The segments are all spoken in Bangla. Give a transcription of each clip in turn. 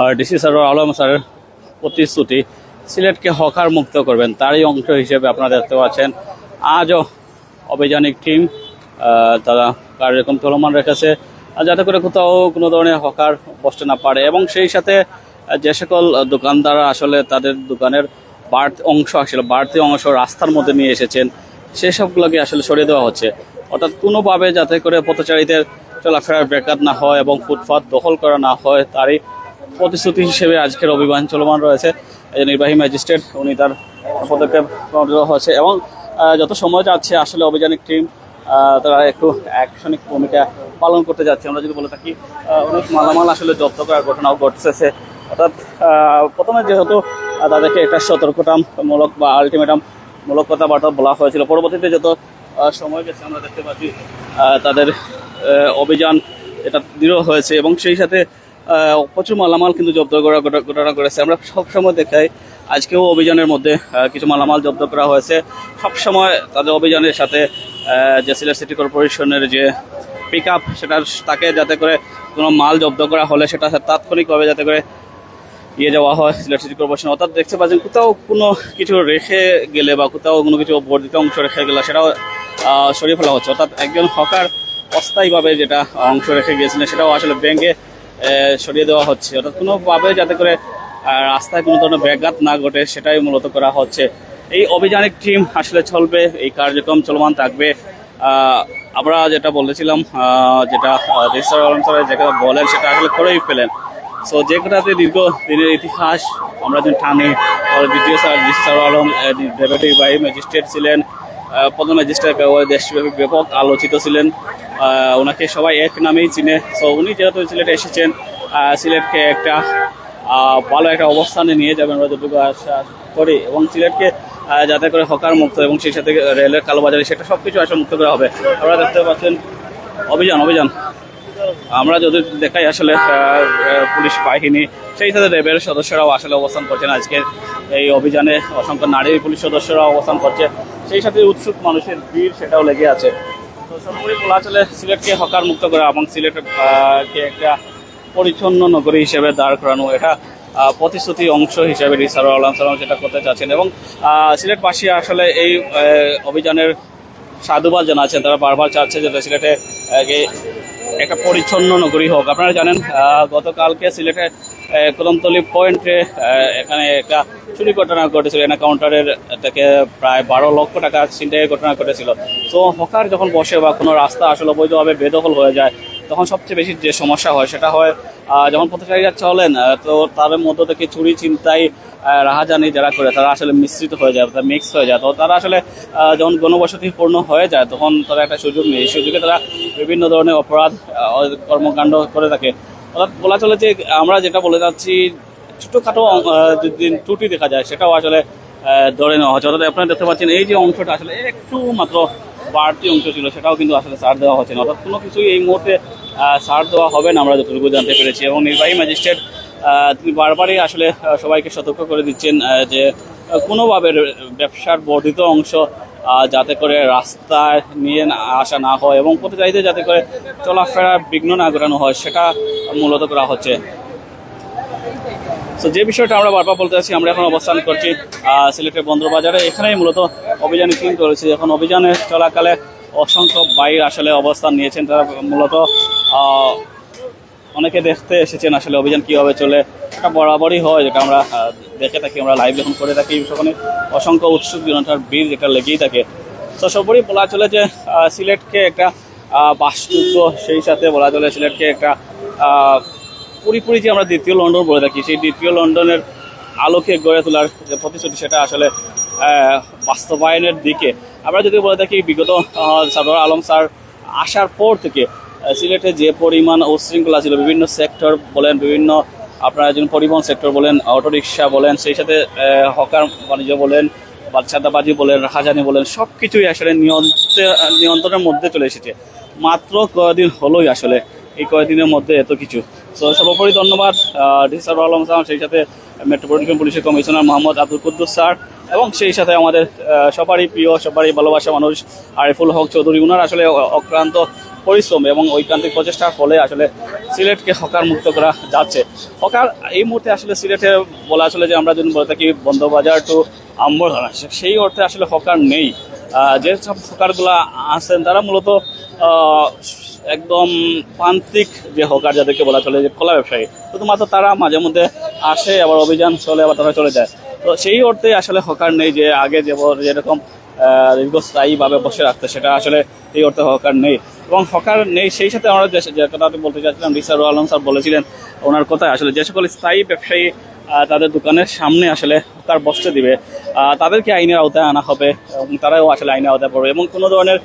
আর ডিসি স্যার আলম স্যারের প্রতিশ্রুতি সিলেটকে হকার মুক্ত করবেন, তারই অংশ হিসেবে আপনারা দেখতে পাচ্ছেন। আজও অভিযানিক টিম তারা কার্যক্রম চলমান রেখেছে। যাতে করে কোথাও কোনো ধরনের হকার বসতে না পারে এবং সেই সাথে যে সকল দোকানদাররা আসলে তাদের দোকানের বাড়তি অংশ আসলে বাড়তি অংশ রাস্তার মধ্যে নিয়ে এসেছেন, সেসবগুলোকে আসলে সরিয়ে দেওয়া হচ্ছে। অর্থাৎ কোনোভাবে যাতে করে পথচারীদের চলাফেরার ব্যাঘাত না হয় এবং ফুটপাত দখল করা না হয়, তারই প্রতিশ্রুতি হিসেবে আজকের অভিযান চলমান রয়েছে। নির্বাহী ম্যাজিস্ট্রেট, উনি তার পদক্ষেপ হয়েছে এবং যত সময় যাচ্ছে, আসলে অভিযানিক টিম তারা একটু অ্যাকশনিক ভূমিকা পালন করতে যাচ্ছে। আমরা যদি বলে থাকি অনেক মালামাল আসলে জব্দ করার ঘটনাও ঘটতেছে। অর্থাৎ প্রথমে যেহেতু তাদেরকে একটা সতর্কতামূলক বা আলটিমেটাম মূলক কথাবার্তা বলা হয়েছিল। পরবর্তীতে যত সময় গেছে, আমরা দেখতে পাচ্ছি তাদের অভিযান এটা দৃঢ় হয়েছে এবং সেই সাথে প্রচুর মালামাল কিন্তু জব্দ করা ঘট- ঘটনা করেছে আমরা সবসময় দেখাই, আজকেও অভিযানের মধ্যে কিছু মালামাল জব্দ করা হয়েছে। সবসময় তাদের অভিযানের সাথে যে সিলেট সিটি কর্পোরেশনের যে পিক আপ সেটা তাকে যাতে করে কোনো মাল জব্দ করা হলে সেটা তাৎক্ষণিকভাবে যাতে করে ইয়ে যাওয়া হয় সিলেট সিটি কর্পোরেশন। অর্থাৎ দেখতে পাচ্ছেন, কোথাও কোনো কিছু রেখে গেলে বা কোথাও কোনো কিছু বর্ধিত অংশ রেখে গেলে সেটাও সরিয়ে ফেলা হচ্ছে। অর্থাৎ একজন হকার অস্থায়ীভাবে যেটা অংশ রেখে গিয়েছিলেন, সেটাও আসলে ব্যাংকে সরিয়ে দেওয়া হচ্ছে। অর্থাৎ কোনোভাবে যাতে করে রাস্তায় কোনো ধরনের ব্যাঘাত না ঘটে, সেটাই মূলত করা হচ্ছে। এই অভিযানিক টিম আসলে চলবে, এই কার্যক্রম চলমান থাকবে। আমরা যেটা বলেছিলাম যেটা রেজিস্টার যেটা বলেন, সেটা আসলে করেই ফেলেন। সো যে কোটাতে দীর্ঘ দিনের ইতিহাস, আমরা যদি টানি দ্বিতীয় স্যার জিসার আলম ডেপুটি বাই ম্যাজিস্ট্রেট ছিলেন। প্রধান ম্যাজিস্ট্রেট দেশব্যাপী ব্যাপক আলোচিত ছিলেন। ওনাকে সবাই এক নামেই চিনে। সো উনি যেহেতু সিলেটে এসেছেন সিলেটকে একটা ভালো একটা অবস্থানে নিয়ে যাবেন আমরা যতটুকু আশা করি। এবং সিলেটকে যাতে করে হকার মুক্ত এবং সেই সাথে রেলের কালোবাজারি, সেটা সব কিছু আসলে মুক্ত করা হবে। আপনারা দেখতে পাচ্ছেন, অভিযান অভিযান। আমরা যদি দেখাই আসলে পুলিশ বাহিনী, সেই সাথে র্যাবের সদস্যরাও আসলে অবস্থান করছেন। আজকের এই অভিযানে অসংখ্য নারী পুলিশ সদস্যরাও অবস্থান করছে। সেই সাথে উৎসুক মানুষের ভিড়, সেটাও লেগে আছে। সর্বোপরি বলা সিলেটকে হকার মুক্ত করা এবং সিলেট আহ, কে একটা পরিচ্ছন্ন নগরী হিসেবে দাঁড় করানো এটা আহ, প্রতিশ্রুতি অংশ হিসেবে রিসার আলম সালাম যেটা করতে চাচ্ছেন এবং সিলেটবাসী আসলে এই অভিযানের সাধুবাদ জানাচ্ছেন। তারা বারবার চাচ্ছে যে সিলেটে একটা পরিচ্ছন্ন নগরী হোক আপনারা জানেন গতকালকে সিলেটে কদমতলি পয়েন্টে এখানে একটা চুরি ঘটনা ঘটেছিল। এনা কাউন্টারের থেকে প্রায় বারো লক্ষ টাকা ছিনতাইয়ের ঘটনা ঘটেছিল। তো হকার যখন বসে বা কোনো রাস্তা আসলে অবৈধভাবে বেদখল হয়ে যায়, তখন সবচেয়ে বেশি যে সমস্যা হয় সেটা হয় যখন পথচারীরা চলেন তো তাদের মধ্য থেকে চুরি চিন্তাই রাহাজানি যারা করে, তারা আসলে মিশ্রিত হয়ে যায় তারা মিক্স হয়ে যায়। তো তারা আসলে যখন গণবসতি পূর্ণ হয়ে যায়, তখন তারা একটা সুযোগ নেই সুযোগে তারা বিভিন্ন ধরনের অপরাধ কর্মকাণ্ড করে থাকে। বলা চলে যে আমরা যেটা বলে যাচ্ছি, ছোটোখাটো যদি ত্রুটি দেখা যায়, সেটাও আসলে ধরে নেওয়া হচ্ছে। অর্থাৎ আপনারা দেখতে পাচ্ছেন, এই যে অংশটা আসলে একটু মাত্র বাড়তি অংশ ছিল, সেটাও কিন্তু আসলে ছাড় দেওয়া হচ্ছে না। অর্থাৎ কোনো কিছুই এই মুহূর্তে ছাড় দেওয়া হবে না, আমরা যতটুকু জানতে পেরেছি। এবং নির্বাহী ম্যাজিস্ট্রেট তিনি বারবারই আসলে সবাইকে সতর্ক করে দিচ্ছেন যে কোনোভাবে ব্যবসার বর্ধিত অংশ যাতে করে রাস্তায় নিয়ে আসা না হয় এবং পথচারীদের যাতে করে চলাফেরা বিঘ্ন না ঘটানো হয়, সেটা মূলত করা হচ্ছে। তো যে বিষয়টা আমরা বারবার বলতে চাচ্ছি আমরা এখন অবস্থান করছি সিলেটের বন্দরবাজারে। এখানেই মূলত অভিযানে টিম করেছি এখন অভিযানে চলাকালে অসংখ্য বাইর আসলে অবস্থান নিয়েছেন। তারা মূলত অনেকে দেখতে এসেছেন আসলে অভিযান কীভাবে চলে এটা বরাবরই হয় যেটা আমরা দেখে থাকি, আমরা লাইভ যখন করে থাকি সেখানে অসংখ্য উৎসুক জনতার ভিড় যেটা লেগেই থাকে। তো সর্বোপরি বলা চলে যে সিলেটকে একটা বাসযোগ্য, সেই সাথে বলা চলে সিলেটকে একটা পুরিপুরি যে আমরা দ্বিতীয় লন্ডন বলে থাকি, সেই দ্বিতীয় লন্ডনের আলোকে গড়ে তোলার যে প্রতিশ্রুতি, সেটা আসলে বাস্তবায়নের দিকে। আমরা যদি বলে থাকি, বিগত সাদর আলম স্যার আসার পর থেকে সিলেটে যে পরিমাণ উশৃঙ্খলা ছিল, বিভিন্ন সেক্টর বলেন, বিভিন্ন আপনারা যেমন পরিবহন সেক্টর বলেন, অটোরিকশা বলেন, সেই সাথে হকার বাণিজ্য বলেন বাচ্চাদাবাজি বলেন রাহাজানি বলেন সব কিছুই আসলে নিয়ন্ত্রণ নিয়ন্ত্রণের মধ্যে চলে এসেছে। মাত্র কয়েকদিন হলোই আসলে এই কয়েকদিনের মধ্যে এত কিছু। তো সর্বোপরি ধন্যবাদ ডিসার আলম স্যার, সেই সাথে মেট্রোপলিটন পুলিশের কমিশনার মোহাম্মদ আব্দুল কুদ্দুস স্যার, এবং সেই সাথে আমাদের সবারই প্রিয়, সবারই ভালোবাসা মানুষ আরিফুল হক চৌধুরী। উনার আসলে অ- অক্লান্ত পরিশ্রম এবং ঐকান্তিক প্রচেষ্টার ফলে আসলে সিলেটকে হকার মুক্ত করা যাচ্ছে। হকার এই মুহূর্তে আসলে সিলেটে বলা আসলে যে আমরা যদি বলে থাকি বন্দবাজার টু আম্বরধারা সেই অর্থে আসলে হকার নেই। যেসব হকারগুলা আছেন, তারা মূলত একদম প্রান্তিক যে হকার যাদেরকে বলা চলে যে কলা ব্যবসায়ী। শুধুমাত্র তারা মাঝে মধ্যে আসে, আবার অভিযান চলে, আবার তারা চলে যায়। তো সেই অর্থে আসলে হকার নেই যে আগে যে যেরকম দীর্ঘস্থায়ীভাবে বসে রাখতে, সেটা আসলে এই অর্থে হকার নেই। এবং হকার নেই সেই সাথে আমরা যে কথাটি বলতে চাচ্ছিলাম রিসার আলম স্যার বলেছিলেন ওনার কথায়, আসলে যে সকল স্থায়ী ব্যবসায়ী তাদের দোকানের সামনে আসলে হকার বসতে দিবে তাদেরকে আইনের আওতায় আনা হবে, এবং তারাও আসলে আইনের আওতায় পড়বে। এবং কোনো ধরনের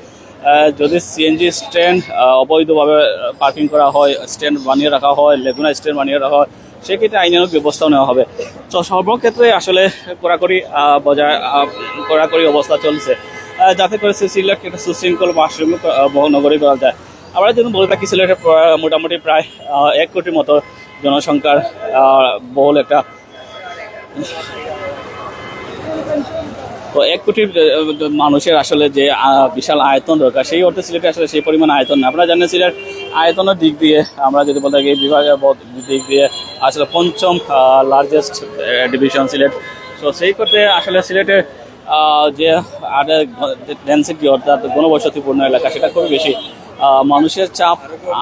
যদি সিএনজি স্ট্যান্ড অবৈধভাবে পার্কিং করা হয় স্ট্যান্ড বানিয়ে রাখা হয়, লেগুনা স্ট্যান্ড বানিয়ে রাখা হয় সেক্ষেত্রে আইনানুক ব্যবস্থাও নেওয়া হবে। তো সর্বক্ষেত্রে আসলে কড়াকড়ি বজায় কড়াকড়ি অবস্থা চলছে। যাতে করে সিলেট একটা সুশৃঙ্খল মাশরুম আশ্রমিক নগরী করা যায়। আমরা যেন বলে থাকি সিলেটে মোটামুটি প্রায় এক কোটির মতো জনসংখ্যার বহুল একটা তো এক কোটি মানুষের আসলে যে বিশাল আয়তন দরকার, সেই অর্থে সিলেটে আসলে সেই পরিমাণ আয়তন না আপনারা জানেন সিলেট আয়তনের দিক দিয়ে আমরা যদি বলতে থাকি, বিভাগের দিক দিয়ে আসলে পঞ্চম লার্জেস্ট ডিভিশন সিলেট। তো সেই ক্ষেত্রে আসলে সিলেটের যে যে ডেন্সিটি অর্থাৎ ঘনবসতিপূর্ণ এলাকা, সেটা খুবই বেশি। মানুষের চাপ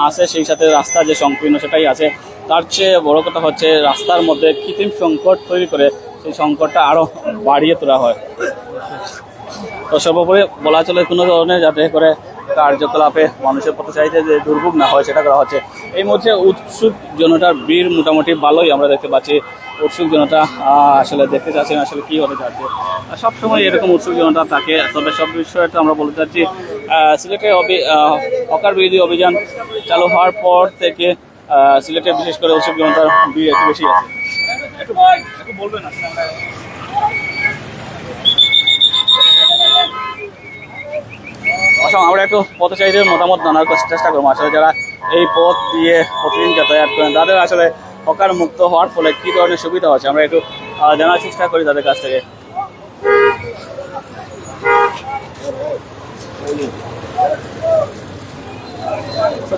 আছে, সেই সাথে রাস্তা যে সংকীর্ণ, সেটাই আছে। তার চেয়ে বড় কথা হচ্ছে, রাস্তার মধ্যে কৃত্রিম সংকট তৈরি করে, সেই সংকটটা আরও বাড়িয়ে তোলা হয়। তো সর্বোপরি বলা চলে কোনো ধরনের যাতে করে কার্যকলাপে মানুষের প্রতি চাইতে যে দুর্ভোগ না হয় সেটা করা হচ্ছে। এই মধ্যে উৎসুক জনতার বীর মোটামুটি ভালোই আমরা দেখতে পাচ্ছি। উৎসুক জনতা আসলে দেখতে চাচ্ছেন আসলে কি হতে আর সবসময় এরকম উৎসুক জনতা থাকে, তবে সব বিষয়ে তো আমরা বলতে চাচ্ছি সিলেটে হকার বিরোধী অভিযান চালু হওয়ার পর থেকে সিলেটে বিশেষ করে উৎসুক জনতার ভিড় একটু বেশি আছে। একটু বলবেন আসলে অসম আমরা একটু পথচারীদের মতামত জানার চেষ্টা করব। আসলে যারা এই পথ দিয়ে প্রতিদিন যাতায়াত করেন তাদের আসলে হকার মুক্ত হওয়ার ফলে কি ধরনের সুবিধা হচ্ছে? আমরা একটু জানার চেষ্টা করি তাদের কাছ থেকে।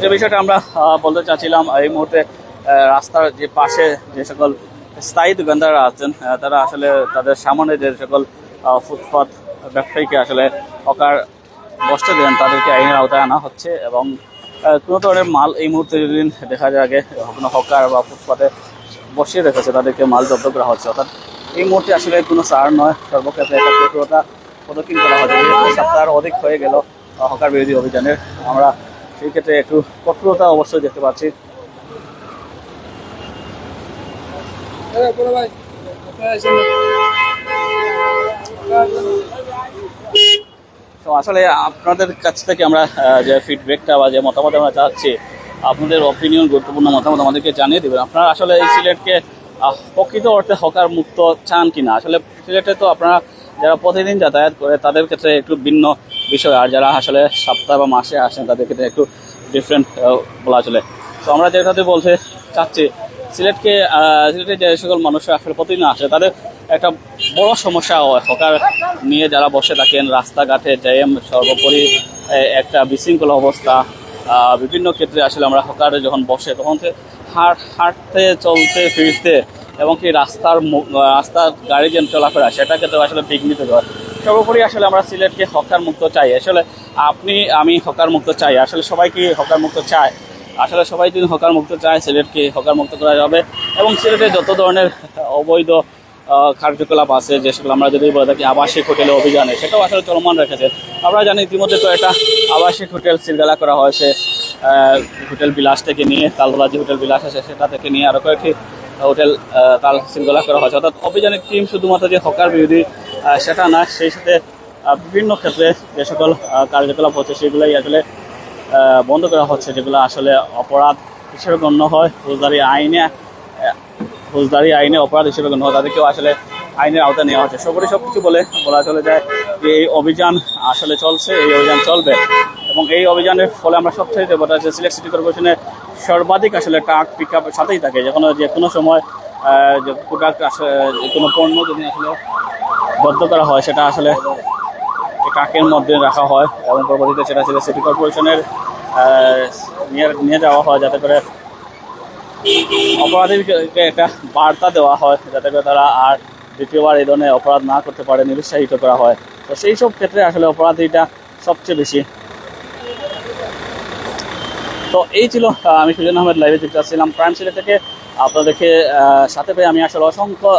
যে বিষয়টা আমরা বলতে চাচ্ছিলাম এই মুহূর্তে রাস্তার যে পাশে যে সকল স্থায়ী দোকানদাররা আছেন তারা আসলে তাদের সামনে যে সকল আহ, ফুটপাত ব্যবসায়ীকে আসলে হকার বসতে দেন, তাদেরকে আইনের আওতায় আনা হচ্ছে এবং কোনো ধরনের মাল এই মুহূর্তে যদি দেখা যায় আগে কোনো হকার বা ফুটপাতে বসিয়ে রেখেছে, তাদেরকে মাল জব্দ করা হচ্ছে। অর্থাৎ এই মুহূর্তে আসলে কোনো সার নয়, সর্বক্ষেত্রে একটা কঠোরতা পদক্ষেপ করা হচ্ছে। সপ্তাহ অধিক হয়ে গেল হকার বিরোধী অভিযানের। আমরা সেই ক্ষেত্রে একটু কঠোরতা অবশ্যই দেখতে পাচ্ছি। তো আসলে আপনাদের কাছ থেকে আমরা যে ফিডব্যাকটা বা যে মতামত আমরা চাচ্ছি, আপনাদের অপিনিয়ন গুরুত্বপূর্ণ মতামত আমাদেরকে জানিয়ে দেবেন। আপনারা আসলে এই সিলেটকে প্রকৃত অর্থে হকার মুক্ত চান কিনা? আসলে সিলেটে তো আপনারা যারা প্রতিদিন যাতায়াত করে, তাদের ক্ষেত্রে একটু ভিন্ন বিষয়। আর যারা আসলে সপ্তাহ বা মাসে আসেন, তাদের ক্ষেত্রে একটু ডিফারেন্ট বলা চলে। তো আমরা যেটাতে বলতে চাচ্ছি সিলেটকে সিলেটে যে সকল মানুষ আসলে প্রতিদিন আসে, তাদের একটা বড় সমস্যা হকার নিয়ে যারা বসে থাকেন, রাস্তাঘাটে জ্যাম, সর্বোপরি একটা বিশৃঙ্খল অবস্থা। বিভিন্ন ক্ষেত্রে আসলে আমরা হকারে যখন বসে, তখন হাঁট, হাঁটতে, চলতে, ফিরতে এবং কি রাস্তার রাস্তার গাড়ি যেন চলাফেরা, সেটাকে তো আসলে বিঘ্নিত হয় সর্বোপরি আসলে আমরা সিলেটকে হকার মুক্ত চাই। আসলে আপনি, আমি হকার মুক্ত চাই। আসলে সবাই কি হকার মুক্ত চায়? আসলে সবাই যদি হকার মুক্ত চায়, সিলেটকে হকার মুক্ত করা যাবে এবং সিলেটে যত ধরনের অবৈধ কার্যকলাপ আছে, যে সেগুলো আমরা যদি বলে থাকি আবাসিক হোটেলে অভিযানে, সেটাও আসলে চলমান রেখেছে। আমরা জানি ইতিমধ্যে তো একটা আবাসিক হোটেল সিলগালা করা হয়েছে হোটেল বিলাস থেকে নিয়ে তালতলা যে হোটেল বিলাস আছে, সেটা থেকে নিয়ে আরও কয়েকটি হোটেল তাল সিলগালা করা হয়েছে। অর্থাৎ অভিযানের টিম শুধুমাত্র যে হকার বিরোধী সেটা না, সেই সাথে বিভিন্ন ক্ষেত্রে যে সকল কার্যকলাপ হচ্ছে, সেগুলোই আসলে বন্ধ করা হচ্ছে, যেগুলো আসলে অপরাধ হিসেবে গণ্য হয়, ফৌজদারি আইনে ফৌজদারি আইনে অপরাধ হিসেবে গণ্য হয়, তাদেরকেও আসলে আইনের আওতায় নেওয়া হচ্ছে। সবরই সব কিছু বলে বলা চলে যায় যে এই অভিযান আসলে চলছে, এই অভিযান চলবে। এবং এই অভিযানের ফলে আমরা সবচেয়ে বলা যাচ্ছে সিলেট সিটি কর্পোরেশনের সর্বাধিক আসলে ট্রাক পিক আপের সাথেই থাকে। যখন যে কোনো সময় যে কোনো পণ্য যদি আসলে বদ্ধ করা হয়, সেটা আসলে ট্রাকের মধ্যে রাখা হয় এবং পরবর্তীতে সেটা ছিল সিটি কর্পোরেশনের নিয়ে নিয়ে যাওয়া হয় যাতে করে অপরাধীকে একটা বার্তা দেওয়া হয়, যাতে করে তারা আর দ্বিতীয়বার এই ধরনের অপরাধ না করতে পারে, নিরুৎসাহিত করা হয়। তো সেই সব ক্ষেত্রে আসলে অপরাধীটা সবচেয়ে বেশি। তো এই ছিল আমি সুজন আহমেদ লাইভে যুক্ত ছিলাম প্রাইম সিলে থেকে আপনাদেরকে সাথে পেয়ে আমি আসলে অসংখ্য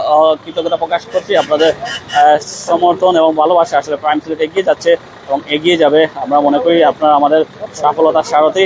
কৃতজ্ঞতা প্রকাশ করছি। আপনাদের সমর্থন এবং ভালোবাসা আসলে প্রাইম সিলেট এগিয়ে যাচ্ছে এবং এগিয়ে যাবে। আমরা মনে করি আপনারা আমাদের সফলতার সারথি।